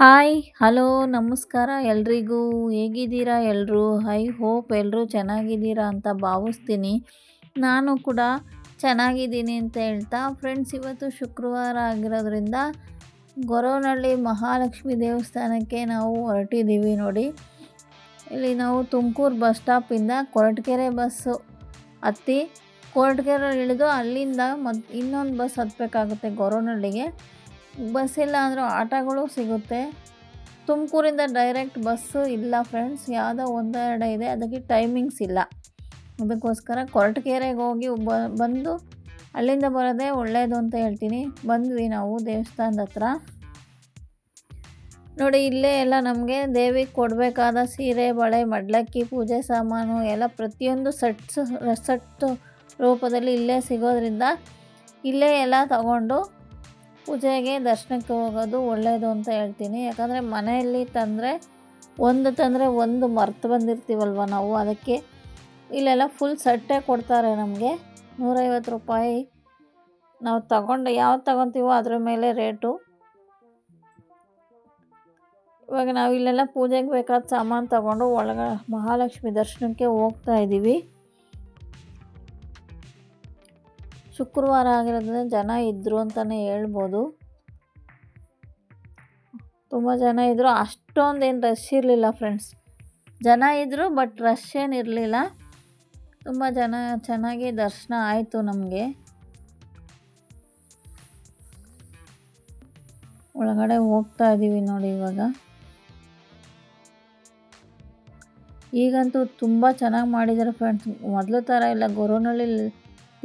Hi, hello, ನಮಸ್ಕಾರ ಎಲ್ರಿಗೂ. ಹೇಗಿದ್ದೀರಾ ಎಲ್ಲರೂ ಐ ಹೋಪ್ ಎಲ್ಲರೂ ಚೆನ್ನಾಗಿದ್ದೀರಾ ಅಂತ ಭಾವಿಸ್ತೀನಿ. ನಾನು ಕೂಡ ಚೆನ್ನಾಗಿದ್ದೀನಿ ಅಂತ ಹೇಳ್ತಾ, ಫ್ರೆಂಡ್ಸ್, ಇವತ್ತು ಶುಕ್ರವಾರ ಆಗಿರೋದ್ರಿಂದ ಗೊರವನಹಳ್ಳಿ ಮಹಾಲಕ್ಷ್ಮಿ ದೇವಸ್ಥಾನಕ್ಕೆ ನಾವು ಹೊರಟಿದ್ದೀವಿ ನೋಡಿ. ಇಲ್ಲಿ ನಾವು ತುಮಕೂರು ಬಸ್ ಸ್ಟಾಪಿಂದ ಕೊರಟಗೆರೆ ಬಸ್ಸು ಹತ್ತಿ, ಕೊರಟಗೆರೆ ಇಳಿದು ಅಲ್ಲಿಂದ ಮತ್ತು ಇನ್ನೊಂದು ಬಸ್ ಹತ್ತಬೇಕಾಗುತ್ತೆ ಗೊರವನಹಳ್ಳಿಗೆ. ಬಸ್ ಇಲ್ಲ ಅಂದರೂ ಆಟೋಗಳು ಸಿಗುತ್ತೆ. ತುಮಕೂರಿಂದ ಡೈರೆಕ್ಟ್ ಬಸ್ಸು ಇಲ್ಲ ಫ್ರೆಂಡ್ಸ್. ಯಾವುದೋ ಒಂದೆರಡು ಇದೆ. ಅದಕ್ಕೆ ಟೈಮಿಂಗ್ಸ್ ಇಲ್ಲ. ಅದಕ್ಕೋಸ್ಕರ ಕೊರಟಗೆರೆಗೆ ಹೋಗಿ ಬ, ಬಂದು ಅಲ್ಲಿಂದ ಬರೋದೇ ಒಳ್ಳೆಯದು ಅಂತ ಹೇಳ್ತೀನಿ. ಬಂದ್ವಿ ನಾವು ದೇವಸ್ಥಾನದ ಹತ್ರ. ನೋಡಿ, ಇಲ್ಲೇ ಎಲ್ಲ ನಮಗೆ ದೇವಿಗೆ ಕೊಡಬೇಕಾದ ಸೀರೆ, ಬಳೆ, ಮಡ್ಲಕ್ಕಿ, ಪೂಜೆ ಸಾಮಾನು ಎಲ್ಲ ಪ್ರತಿಯೊಂದು ಸೆಟ್ಸ್ ಸೆಟ್ ರೂಪದಲ್ಲಿ ಇಲ್ಲೇ ಸಿಗೋದ್ರಿಂದ ಇಲ್ಲೇ ಎಲ್ಲ ತಗೊಂಡು ಪೂಜೆಗೆ ದರ್ಶನಕ್ಕೆ ಹೋಗೋದು ಒಳ್ಳೆಯದು ಅಂತ ಹೇಳ್ತೀನಿ. ಯಾಕಂದರೆ ಮನೆಯಲ್ಲಿ ತಂದರೆ ಒಂದು ತಂದರೆ ಒಂದು ಮರ್ತು ಬಂದಿರ್ತೀವಲ್ವ ನಾವು? ಅದಕ್ಕೆ ಇಲ್ಲೆಲ್ಲ ಫುಲ್ ಸಟ್ಟೆ ಕೊಡ್ತಾರೆ ನಮಗೆ. ನೂರೈವತ್ತು ರೂಪಾಯಿ ನಾವು ತಗೊಂಡು ಯಾವ್ದು ತಗೊತೀವೋ ಅದ್ರ ಮೇಲೆ ರೇಟು. ಇವಾಗ ನಾವು ಇಲ್ಲೆಲ್ಲ ಪೂಜೆಗೆ ಬೇಕಾದ ಸಾಮಾನು ತಗೊಂಡು ಒಳಗ ಮಹಾಲಕ್ಷ್ಮಿ ದರ್ಶನಕ್ಕೆ ಹೋಗ್ತಾ ಇದ್ದೀವಿ ಶುಕ್ರವಾರ ಆಗಿರೋದ್ರಿಂದ ಜನ ಇದ್ದರು ಅಂತಲೇ ಹೇಳ್ಬೋದು. ತುಂಬ ಜನ ಇದ್ದರು ಅಷ್ಟೊಂದೇನು ರಶ್ ಇರಲಿಲ್ಲ ಫ್ರೆಂಡ್ಸ್ ಜನ ಇದ್ದರು ಬಟ್ ರಶ್ ಏನಿರಲಿಲ್ಲ ತುಂಬ ಜನ ಚೆನ್ನಾಗಿ ದರ್ಶನ ಆಯಿತು ನಮಗೆ. ಒಳಗಡೆ ಹೋಗ್ತಾ ಇದ್ದೀವಿ ನೋಡಿ ಇವಾಗ. ಈಗಂತೂ ತುಂಬ ಚೆನ್ನಾಗಿ ಮಾಡಿದ್ದಾರೆ ಫ್ರೆಂಡ್ಸ್ ಮೊದಲು ಥರ ಇಲ್ಲ. ಗೊರವನಹಳ್ಳಿ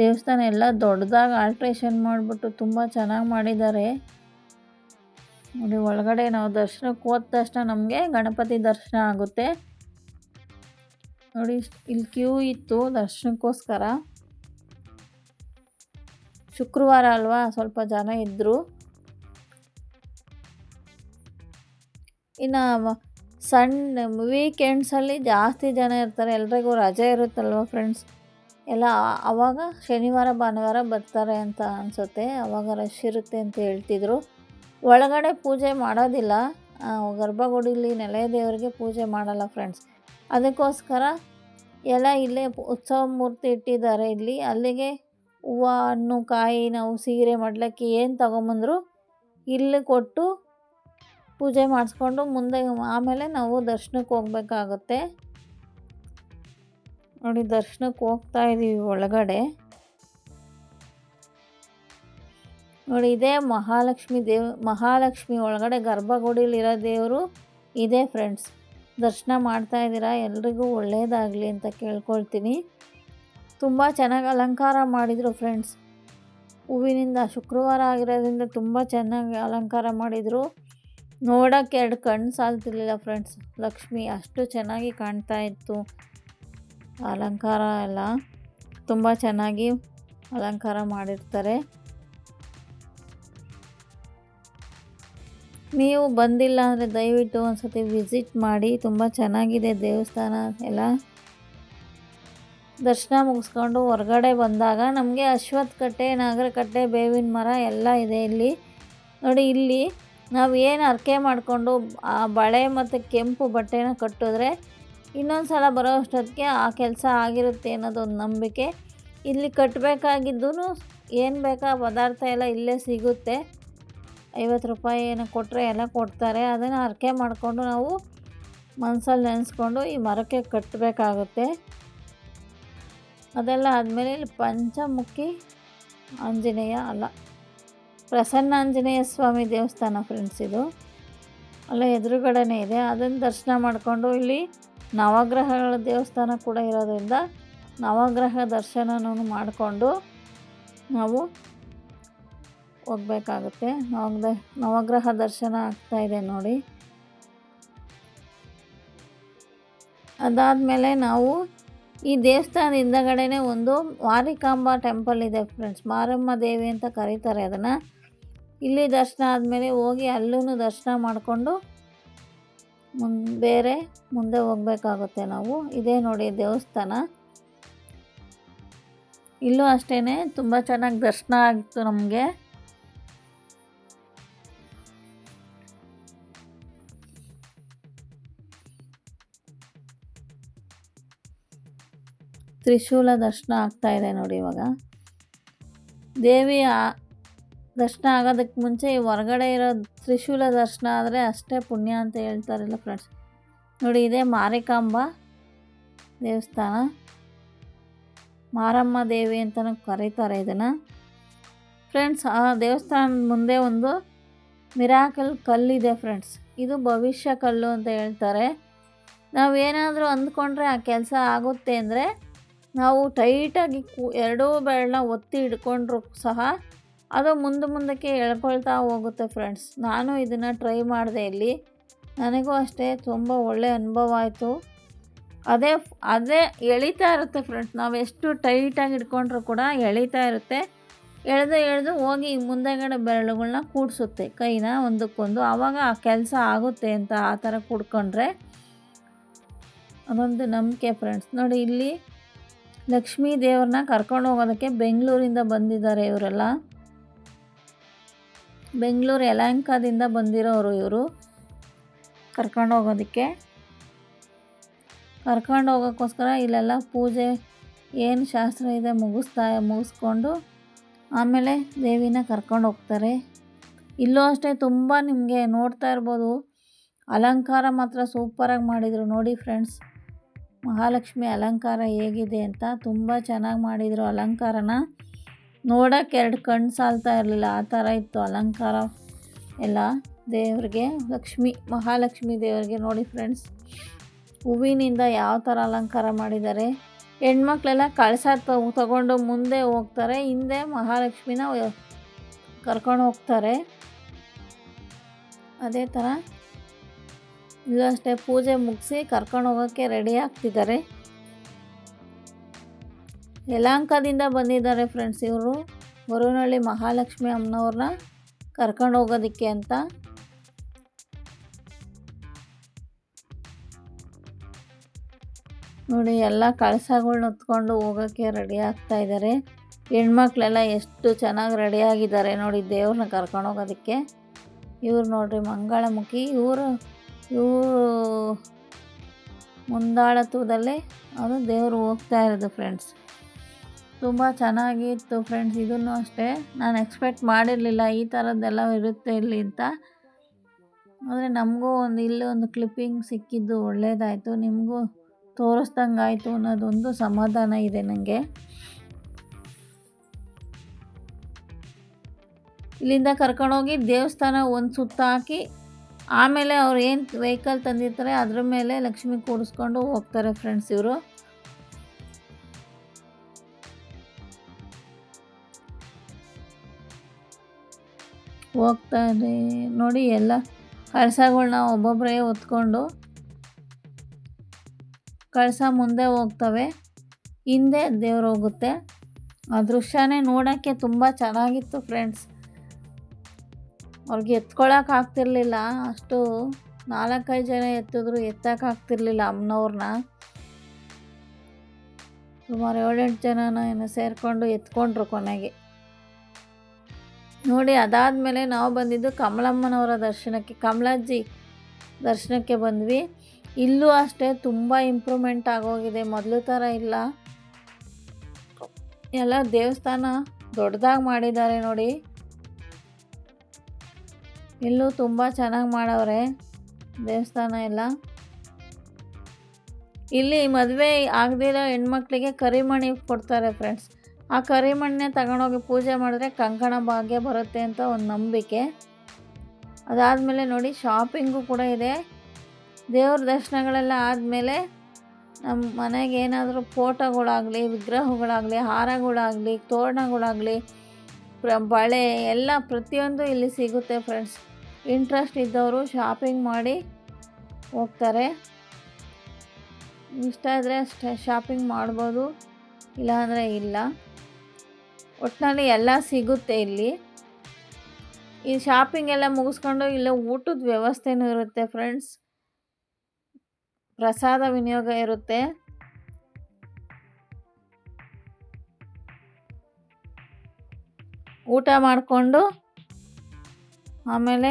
ದೇವಸ್ಥಾನ ಎಲ್ಲ ದೊಡ್ಡದಾಗಿ ಆಲ್ಟ್ರೇಷನ್ ಮಾಡಿಬಿಟ್ಟು ತುಂಬ ಚೆನ್ನಾಗಿ ಮಾಡಿದ್ದಾರೆ. ನೋಡಿ, ಒಳಗಡೆ ನಾವು ದರ್ಶನಕ್ಕೆ ಹೋದ ತಕ್ಷಣ ನಮಗೆ ಗಣಪತಿ ದರ್ಶನ ಆಗುತ್ತೆ. ನೋಡಿ ಇಲ್ಲಿ ಕ್ಯೂ ಇತ್ತು ದರ್ಶನಕ್ಕೋಸ್ಕರ. ಶುಕ್ರವಾರ ಅಲ್ವಾ, ಸ್ವಲ್ಪ ಜನ ಇದ್ದರು ಇನ್ನು ಸಣ್ಣ ವೀಕೆಂಡ್ಸಲ್ಲಿ ಜಾಸ್ತಿ ಜನ ಇರ್ತಾರೆ. ಎಲ್ರಿಗೂ ರಜೆ ಇರುತ್ತಲ್ವ ಫ್ರೆಂಡ್ಸ್ ಎಲ್ಲ ಆವಾಗ ಶನಿವಾರ, ಭಾನುವಾರ ಬರ್ತಾರೆ ಅಂತ ಅನಿಸುತ್ತೆ. ಆವಾಗ ರಶ್ ಇರುತ್ತೆ ಅಂತ ಹೇಳ್ತಿದ್ರು. ಒಳಗಡೆ ಪೂಜೆ ಮಾಡೋದಿಲ್ಲ. ಗರ್ಭಗುಡಿಲಿ ನೆಲೆಯ ದೇವರಿಗೆ ಪೂಜೆ ಮಾಡಲ್ಲ ಫ್ರೆಂಡ್ಸ್ ಅದಕ್ಕೋಸ್ಕರ ಎಲ್ಲ ಇಲ್ಲೇ ಉತ್ಸವ ಮೂರ್ತಿ ಇಟ್ಟಿದ್ದಾರೆ ಇಲ್ಲಿ. ಅಲ್ಲಿಗೆ ಹೂವು ಹಣ್ಣು ಕಾಯಿ ನಾವು ಸೀರೆ, ಮಡ್ಲಕ್ಕಿ ಏನು ತೊಗೊಂಬಂದ್ರು ಇಲ್ಲಿ ಕೊಟ್ಟು ಪೂಜೆ ಮಾಡಿಸ್ಕೊಂಡು ಮುಂದೆ ಆಮೇಲೆ ನಾವು ದರ್ಶನಕ್ಕೆ ಹೋಗ್ಬೇಕಾಗುತ್ತೆ. ನೋಡಿ, ದರ್ಶನಕ್ಕೆ ಹೋಗ್ತಾ ಇದ್ದೀವಿ ಒಳಗಡೆ. ನೋಡಿ, ಇದೇ ಮಹಾಲಕ್ಷ್ಮಿ ದೇವ್, ಮಹಾಲಕ್ಷ್ಮಿ ಒಳಗಡೆ ಗರ್ಭಗುಡಿಲಿರೋ ದೇವರು ಇದೆ ಫ್ರೆಂಡ್ಸ್ ದರ್ಶನ ಮಾಡ್ತಾ ಇದ್ದೀರಾ? ಎಲ್ರಿಗೂ ಒಳ್ಳೆಯದಾಗಲಿ ಅಂತ ಕೇಳ್ಕೊಳ್ತೀನಿ. ತುಂಬ ಚೆನ್ನಾಗಿ ಅಲಂಕಾರ ಮಾಡಿದರು ಫ್ರೆಂಡ್ಸ್ ಹೂವಿನಿಂದ ಶುಕ್ರವಾರ ಆಗಿರೋದ್ರಿಂದ ತುಂಬ ಚೆನ್ನಾಗಿ ಅಲಂಕಾರ ಮಾಡಿದರು. ನೋಡೋಕ್ಕೆ ಎರಡು ಕಣ್ಣು ಸಾಲ್ತಿರ್ಲಿಲ್ಲ ಫ್ರೆಂಡ್ಸ್ ಲಕ್ಷ್ಮಿ ಅಷ್ಟು ಚೆನ್ನಾಗಿ ಕಾಣ್ತಾ ಇತ್ತು. ಅಲಂಕಾರ ಎಲ್ಲ ತುಂಬ ಚೆನ್ನಾಗಿ ಅಲಂಕಾರ ಮಾಡಿರ್ತಾರೆ. ನೀವು ಬಂದಿಲ್ಲ ಅಂದರೆ ದಯವಿಟ್ಟು ಒಂದು ಸತಿ ವಿಸಿಟ್ ಮಾಡಿ, ತುಂಬ ಚೆನ್ನಾಗಿದೆ ದೇವಸ್ಥಾನ ಎಲ್ಲ. ದರ್ಶನ ಮುಗಿಸ್ಕೊಂಡು ಹೊರಗಡೆ ಬಂದಾಗ ನಮಗೆ ಅಶ್ವತ್ಥ ಕಟ್ಟೆ ನಾಗರಕಟ್ಟೆ, ಬೇವಿನ ಮರ ಎಲ್ಲ ಇದೆ ಇಲ್ಲಿ. ನೋಡಿ ಇಲ್ಲಿ ನಾವು ಏನು ಅರ್ಕೆ ಮಾಡಿಕೊಂಡು ಆ ಬಳೆ ಮತ್ತು ಕೆಂಪು ಬಟ್ಟೆನ ಕಟ್ಟಿದ್ರೆ ಇನ್ನೊಂದು ಸಲ ಬರೋ ಅಷ್ಟೊತ್ತಿಗೆ ಆ ಕೆಲಸ ಆಗಿರುತ್ತೆ ಅನ್ನೋದೊಂದು ನಂಬಿಕೆ. ಇಲ್ಲಿ ಕಟ್ಟಬೇಕಾಗಿದ್ದು ಏನು ಬೇಕಾ ಪದಾರ್ಥ ಎಲ್ಲ ಇಲ್ಲೇ ಸಿಗುತ್ತೆ. ಐವತ್ತು ರೂಪಾಯಿ ಏನೋ ಕೊಟ್ಟರೆ ಎಲ್ಲ ಕೊಡ್ತಾರೆ. ಅದನ್ನು ಅರ್ಕೆ ಮಾಡಿಕೊಂಡು ನಾವು ಮನಸ್ಸಲ್ಲಿ ನೆನೆಸ್ಕೊಂಡು ಈ ಮರಕ್ಕೆ ಕಟ್ಟಬೇಕಾಗುತ್ತೆ ಅದೆಲ್ಲ ಆದಮೇಲೆ ಇಲ್ಲಿ ಪಂಚಮುಖಿ ಆಂಜನೇಯ ಅಲ್ಲ. ಪ್ರಸನ್ನ ಆಂಜನೇಯ ಸ್ವಾಮಿ ದೇವಸ್ಥಾನ ಫ್ರೆಂಡ್ಸ್ ಇದು. ಅಲ್ಲ ಎದುರುಗಡೆನೇ ಇದೆ. ಅದನ್ನು ದರ್ಶನ ಮಾಡಿಕೊಂಡು ಇಲ್ಲಿ ನವಗ್ರಹಗಳ ದೇವಸ್ಥಾನ ಕೂಡ ಇರೋದ್ರಿಂದ ನವಗ್ರಹ ದರ್ಶನವನ್ನು ಮಾಡಿಕೊಂಡು ನಾವು ಹೋಗ್ಬೇಕಾಗುತ್ತೆ. ನವಗ್ರ, ನವಗ್ರಹ ದರ್ಶನ ಆಗ್ತಾಯಿದೆ ನೋಡಿ. ಅದಾದಮೇಲೆ ನಾವು ಈ ದೇವಸ್ಥಾನದ ಹಿಂದಗಡೆನೇ ಒಂದು ಮಾರಿಕಾಂಬ ಟೆಂಪಲ್ ಇದೆ ಫ್ರೆಂಡ್ಸ್. ಮಾರಮ್ಮ ದೇವಿ ಅಂತ ಕರೀತಾರೆ ಅದನ್ನು. ಇಲ್ಲಿ ದರ್ಶನ ಆದಮೇಲೆ ಹೋಗಿ ಅಲ್ಲೂ ದರ್ಶನ ಮಾಡಿಕೊಂಡು ಮುಂದೆ ಬೇರೆ ಮುಂದೆ ಹೋಗಬೇಕಾಗುತ್ತೆ ನಾವು. ಇದೇ ನೋಡಿ ದೇವಸ್ಥಾನ. ಇಲ್ಲೂ ಅಷ್ಟೇ ತುಂಬ ಚೆನ್ನಾಗಿ ದರ್ಶನ ಆಗಿತ್ತು ನಮಗೆ. ತ್ರಿಶೂಲ ದರ್ಶನ ಆಗ್ತಾ ಇದೆ ನೋಡಿ ಇವಾಗ. ದೇವಿ ದರ್ಶನ ಆಗೋದಕ್ಕೆ ಮುಂಚೆ ಈ ಹೊರಗಡೆ ಇರೋ ತ್ರಿಶೂಲ ದರ್ಶನ ಆದರೆ ಅಷ್ಟೇ ಪುಣ್ಯ ಅಂತ ಹೇಳ್ತಾರಲ್ಲ ಫ್ರೆಂಡ್ಸ್ ನೋಡಿ, ಇದೇ ಮಾರಿಕಾಂಬ ದೇವಸ್ಥಾನ. ಮಾರಮ್ಮ ದೇವಿ ಅಂತಲೂ ಕರೀತಾರೆ ಇದನ್ನು. ಫ್ರೆಂಡ್ಸ್ ಆ ದೇವಸ್ಥಾನದ ಮುಂದೆ ಒಂದು ಮಿರಾಕಲ್ ಕಲ್ಲಿದೆ ಫ್ರೆಂಡ್ಸ್ ಇದು ಭವಿಷ್ಯ ಕಲ್ಲು ಅಂತ ಹೇಳ್ತಾರೆ. ನಾವು ಏನಾದರೂ ಅಂದ್ಕೊಂಡ್ರೆ ಆ ಕೆಲಸ ಆಗುತ್ತೆ ಅಂದರೆ ನಾವು ಟೈಟಾಗಿ ಎರಡೂ ಬೆರಳನ್ನ ಒತ್ತಿ ಹಿಡ್ಕೊಂಡ್ರು ಸಹ ಅದು ಮುಂದೆ ಮುಂದಕ್ಕೆ ಎಳ್ಕೊಳ್ತಾ ಹೋಗುತ್ತೆ ಫ್ರೆಂಡ್ಸ್ ನಾನು ಇದನ್ನು ಟ್ರೈ ಮಾಡಿದೆ ಇಲ್ಲಿ. ನನಗೂ ಅಷ್ಟೇ ತುಂಬ ಒಳ್ಳೆಯ ಅನುಭವ ಆಯಿತು. ಅದೇ ಅದೇ ಎಳಿತಾ ಇರುತ್ತೆ ಫ್ರೆಂಡ್ಸ್ ನಾವು ಎಷ್ಟು ಟೈಟಾಗಿ ಇಟ್ಕೊಂಡ್ರೂ ಕೂಡ ಎಳಿತಾ ಇರುತ್ತೆ. ಎಳೆದು ಎಳೆದು ಹೋಗಿ ಮುಂದೆಗಡೆ ಬೆರಳುಗಳನ್ನ ಕೂಡಿಸುತ್ತೆ. ಕೈನ ಒಂದಕ್ಕೊಂದು. ಆವಾಗ ಆ ಕೆಲಸ ಆಗುತ್ತೆ ಅಂತ ಆ ಥರ ಕೂಡ್ಕೊಂಡ್ರೆ ಅದೊಂದು ನಂಬಿಕೆ ಫ್ರೆಂಡ್ಸ್ ನೋಡಿ ಇಲ್ಲಿ ಲಕ್ಷ್ಮೀ ದೇವ್ರನ್ನ ಕರ್ಕೊಂಡು ಹೋಗೋದಕ್ಕೆ ಬೆಂಗಳೂರಿಂದ ಬಂದಿದ್ದಾರೆ ಇವರೆಲ್ಲ. ಬೆಂಗಳೂರು ಯಲಹಂಕದಿಂದ ಬಂದಿರೋರು ಇವರು. ಕರ್ಕೊಂಡು ಹೋಗೋದಕ್ಕೆ. ಕರ್ಕೊಂಡು ಹೋಗೋಕ್ಕೋಸ್ಕರ ಇಲ್ಲೆಲ್ಲ ಪೂಜೆ ಏನು ಶಾಸ್ತ್ರ ಇದೆ ಮುಗಿಸ್ತಾ, ಮುಗಿಸ್ಕೊಂಡು ಆಮೇಲೆ ದೇವಿನ ಕರ್ಕೊಂಡು ಹೋಗ್ತಾರೆ. ಇಲ್ಲೂ ಅಷ್ಟೇ ತುಂಬ ನಿಮಗೆ ನೋಡ್ತಾ ಇರ್ಬೋದು. ಅಲಂಕಾರ ಮಾತ್ರ ಸೂಪರಾಗಿ ಮಾಡಿದರು. ನೋಡಿ ಫ್ರೆಂಡ್ಸ್ ಮಹಾಲಕ್ಷ್ಮಿ ಅಲಂಕಾರ ಹೇಗಿದೆ ಅಂತ ತುಂಬ ಚೆನ್ನಾಗಿ ಮಾಡಿದರು ಅಲಂಕಾರನ. ನೋಡೋಕ್ಕೆ ಎರಡು ಕಣ್ಣು ಸಾಲ್ತಾ ಇರಲಿಲ್ಲ. ಆ ಥರ ಇತ್ತು ಅಲಂಕಾರ ಎಲ್ಲ. ದೇವ್ರಿಗೆ, ಲಕ್ಷ್ಮಿ, ಮಹಾಲಕ್ಷ್ಮಿ ದೇವರಿಗೆ ನೋಡಿ ಫ್ರೆಂಡ್ಸ್ ಹೂವಿನಿಂದ ಯಾವ ಥರ ಅಲಂಕಾರ ಮಾಡಿದ್ದಾರೆ. ಹೆಣ್ಮಕ್ಳೆಲ್ಲ ಕಳಸ ತಗೊಂಡು ಮುಂದೆ ಹೋಗ್ತಾರೆ. ಹಿಂದೆ ಮಹಾಲಕ್ಷ್ಮಿನ ಕರ್ಕೊಂಡು ಹೋಗ್ತಾರೆ. ಅದೇ ಥರ. ಇಲ್ಲೂ ಅಷ್ಟೇ ಪೂಜೆ ಮುಗಿಸಿ ಕರ್ಕೊಂಡು ಹೋಗೋಕ್ಕೆ ರೆಡಿ ಆಗ್ತಿದ್ದಾರೆ. ಯಲಹಂಕದಿಂದ ಬಂದಿದ್ದಾರೆ ಫ್ರೆಂಡ್ಸ್ ಇವರು. ಗೊರವನಹಳ್ಳಿ ಮಹಾಲಕ್ಷ್ಮಿ ಅಮ್ಮನವ್ರನ್ನ ಕರ್ಕೊಂಡು ಹೋಗೋದಕ್ಕೆ ಅಂತ. ನೋಡಿ, ಎಲ್ಲ ಕಳಸಗಳ್ನ ಹೊತ್ಕೊಂಡು ಹೋಗೋಕ್ಕೆ ರೆಡಿ ಆಗ್ತಾ ಇದ್ದಾರೆ ಹೆಣ್ಮಕ್ಳೆಲ್ಲ ಎಷ್ಟು ಚೆನ್ನಾಗಿ ರೆಡಿಯಾಗಿದ್ದಾರೆ ನೋಡಿ ದೇವ್ರನ್ನ ಕರ್ಕೊಂಡು ಹೋಗೋದಕ್ಕೆ. ಇವ್ರು ನೋಡ್ರಿ, ಮಂಗಳಮುಖಿ, ಇವರು ಇವರು ಮುಂದಾಳತ್ವದಲ್ಲಿ ಅವರು ದೇವರು ಹೋಗ್ತಾ ಇರೋದು ಫ್ರೆಂಡ್ಸ್ ತುಂಬ ಚೆನ್ನಾಗಿತ್ತು ಫ್ರೆಂಡ್ಸ್ ಇದನ್ನು ಅಷ್ಟೇ. ನಾನು ಎಕ್ಸ್ಪೆಕ್ಟ್ ಮಾಡಿರಲಿಲ್ಲ ಈ ಥರದ್ದೆಲ್ಲ ಇರುತ್ತೆ ಇಲ್ಲಿ ಅಂತ. ಆದರೆ ನಮಗೂ ಒಂದು, ಇಲ್ಲಿ ಒಂದು ಕ್ಲಿಪ್ಪಿಂಗ್ ಸಿಕ್ಕಿದ್ದು ಒಳ್ಳೇದಾಯಿತು. ನಿಮಗೂ ತೋರಿಸ್ದಂಗೆ ಆಯಿತು ಅನ್ನೋದೊಂದು ಸಮಾಧಾನ ಇದೆ ನನಗೆ ಇಲ್ಲಿಂದ ಕರ್ಕೊಂಡೋಗಿ ದೇವಸ್ಥಾನ ಒಂದು ಸುತ್ತ ಹಾಕಿ, ಆಮೇಲೆ ಅವ್ರು ಏನು ವೆಹಿಕಲ್ ತಂದಿರ್ತಾರೆ ಅದ್ರ ಮೇಲೆ ಲಕ್ಷ್ಮಿ ಕೂಡಿಸ್ಕೊಂಡು ಹೋಗ್ತಾರೆ ಫ್ರೆಂಡ್ಸ್ ಇವರು. ಹೋಗ್ತಾರೆ ನೋಡಿ ಎಲ್ಲ ಕಳಸಗಳ್ನ ಒಬ್ಬೊಬ್ಬರೇ ಹೊತ್ಕೊಂಡು ಕಳಸ ಮುಂದೆ ಹೋಗ್ತವೆ. ಹಿಂದೆ ದೇವ್ರು ಹೋಗುತ್ತೆ. ಆ ದೃಶ್ಯನೇ ನೋಡೋಕ್ಕೆ ತುಂಬ ಚೆನ್ನಾಗಿತ್ತು ಫ್ರೆಂಡ್ಸ್. ಅವ್ರಿಗೆ ಎತ್ಕೊಳಕ್ಕೆ ಆಗ್ತಿರ್ಲಿಲ್ಲ. ಅಷ್ಟು ನಾಲ್ಕೈದು ಜನ ಎತ್ತಿದ್ರು ಎತ್ತಕ್ಕಾಗ್ತಿರ್ಲಿಲ್ಲ ಅಮ್ಮನವ್ರನ್ನ ಸುಮಾರು ಏಳೆಂಟು ಜನನ ಏನೋ ಸೇರಿಕೊಂಡು ಎತ್ಕೊಂಡ್ರು ಕೊನೆಗೆ. ನೋಡಿ, ಅದಾದಮೇಲೆ ನಾವು ಬಂದಿದ್ದು ಕಮಲಮ್ಮನವರ ದರ್ಶನಕ್ಕೆ ಕಮಲಾಜಿ ದರ್ಶನಕ್ಕೆ ಬಂದ್ವಿ. ಇಲ್ಲೂ ಅಷ್ಟೇ ತುಂಬ ಇಂಪ್ರೂವ್ಮೆಂಟ್ ಆಗೋಗಿದೆ. ಮೊದಲು ಥರ ಇಲ್ಲ. ಎಲ್ಲ ದೇವಸ್ಥಾನ ದೊಡ್ಡದಾಗಿ ಮಾಡಿದ್ದಾರೆ ನೋಡಿ. ಇಲ್ಲೂ ತುಂಬ ಚೆನ್ನಾಗಿ ಮಾಡವ್ರೆ ದೇವಸ್ಥಾನ ಎಲ್ಲ. ಇಲ್ಲಿ ಮದುವೆ ಆಗದಿರೋ ಹೆಣ್ಮಕ್ಳಿಗೆ ಕರಿಮಣಿ ಕೊಡ್ತಾರೆ ಫ್ರೆಂಡ್ಸ್ ಆ ಕರಿಮಣ್ಣೆ ತಗೊಂಡೋಗಿ ಪೂಜೆ ಮಾಡಿದ್ರೆ ಕಂಕಣ ಭಾಗ್ಯ ಬರುತ್ತೆ ಅಂತ ಒಂದು ನಂಬಿಕೆ. ಅದಾದಮೇಲೆ ನೋಡಿ ಶಾಪಿಂಗು ಕೂಡ ಇದೆ. ದೇವ್ರ ದರ್ಶನಗಳೆಲ್ಲ ಆದಮೇಲೆ ನಮ್ಮ ಮನೆಗೆ ಏನಾದರೂ ಫೋಟೋಗಳಾಗಲಿ, ವಿಗ್ರಹಗಳಾಗಲಿ, ಹಾರಗಳಾಗಲಿ, ತೋರಣಗಳಾಗಲಿ, ಪ್ರ, ಬಳೆ ಎಲ್ಲ ಪ್ರತಿಯೊಂದು ಇಲ್ಲಿ ಸಿಗುತ್ತೆ ಫ್ರೆಂಡ್ಸ್ ಇಂಟ್ರೆಸ್ಟ್ ಇದ್ದವರು ಶಾಪಿಂಗ್ ಮಾಡಿ ಹೋಗ್ತಾರೆ. ಇಷ್ಟ ಇದ್ದರೆ ಅಷ್ಟೇ ಶಾಪಿಂಗ್ ಮಾಡ್ಬೋದು. ಇಲ್ಲಾಂದರೆ ಇಲ್ಲ. ಒಟ್ಟಿನಲ್ಲಿ ಎಲ್ಲ ಸಿಗುತ್ತೆ ಇಲ್ಲಿ. ಈ ಶಾಪಿಂಗ್ ಎಲ್ಲ ಮುಗಿಸ್ಕೊಂಡು ಇಲ್ಲೇ ಊಟದ ವ್ಯವಸ್ಥೆನೂ ಇರುತ್ತೆ ಫ್ರೆಂಡ್ಸ್ ಪ್ರಸಾದ ವಿನಿಯೋಗ ಇರುತ್ತೆ. ಊಟ ಮಾಡಿಕೊಂಡು ಆಮೇಲೆ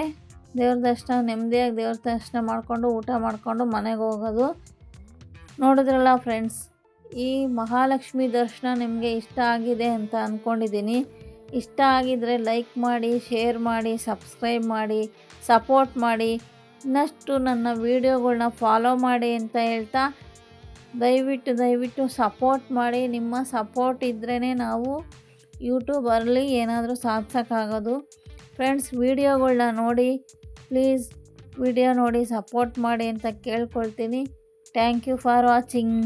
ದೇವ್ರ ದರ್ಶನ, ನೆಮ್ಮದಿಯಾಗಿ ದೇವ್ರ ದರ್ಶನ ಮಾಡಿಕೊಂಡು ಊಟ ಮಾಡಿಕೊಂಡು ಮನೆಗೆ ಹೋಗೋದು. ನೋಡಿದ್ರಲ್ಲ ಫ್ರೆಂಡ್ಸ್ ಈ ಮಹಾಲಕ್ಷ್ಮಿ ದರ್ಶನ ನಿಮಗೆ ಇಷ್ಟ ಆಗಿದೆ ಅಂತ ಅಂದ್ಕೊಂಡಿದ್ದೀನಿ ಇಷ್ಟ ಆಗಿದ್ದರೆ ಲೈಕ್ ಮಾಡಿ, ಶೇರ್ ಮಾಡಿ, ಸಬ್ಸ್ಕ್ರೈಬ್ ಮಾಡಿ, ಸಪೋರ್ಟ್ ಮಾಡಿ. ಇನ್ನಷ್ಟು ನನ್ನ ವೀಡಿಯೋಗಳ್ನ ಫಾಲೋ ಮಾಡಿ ಅಂತ ಹೇಳ್ತಾ ದಯವಿಟ್ಟು ದಯವಿಟ್ಟು ಸಪೋರ್ಟ್ ಮಾಡಿ. ನಿಮ್ಮ ಸಪೋರ್ಟ್ ಇದ್ರೇ ನಾವು ಯೂಟ್ಯೂಬಲ್ಲಿ ಏನಾದರೂ ಸಾಧಿಸೋಕ್ಕಾಗೋದು. ಫ್ರೆಂಡ್ಸ್ ವಿಡಿಯೋಗಳನ್ನ ನೋಡಿ, ಪ್ಲೀಸ್ ವಿಡಿಯೋ ನೋಡಿ ಸಪೋರ್ಟ್ ಮಾಡಿ ಅಂತ ಕೇಳ್ಕೊಳ್ತೀನಿ. Thank you for watching.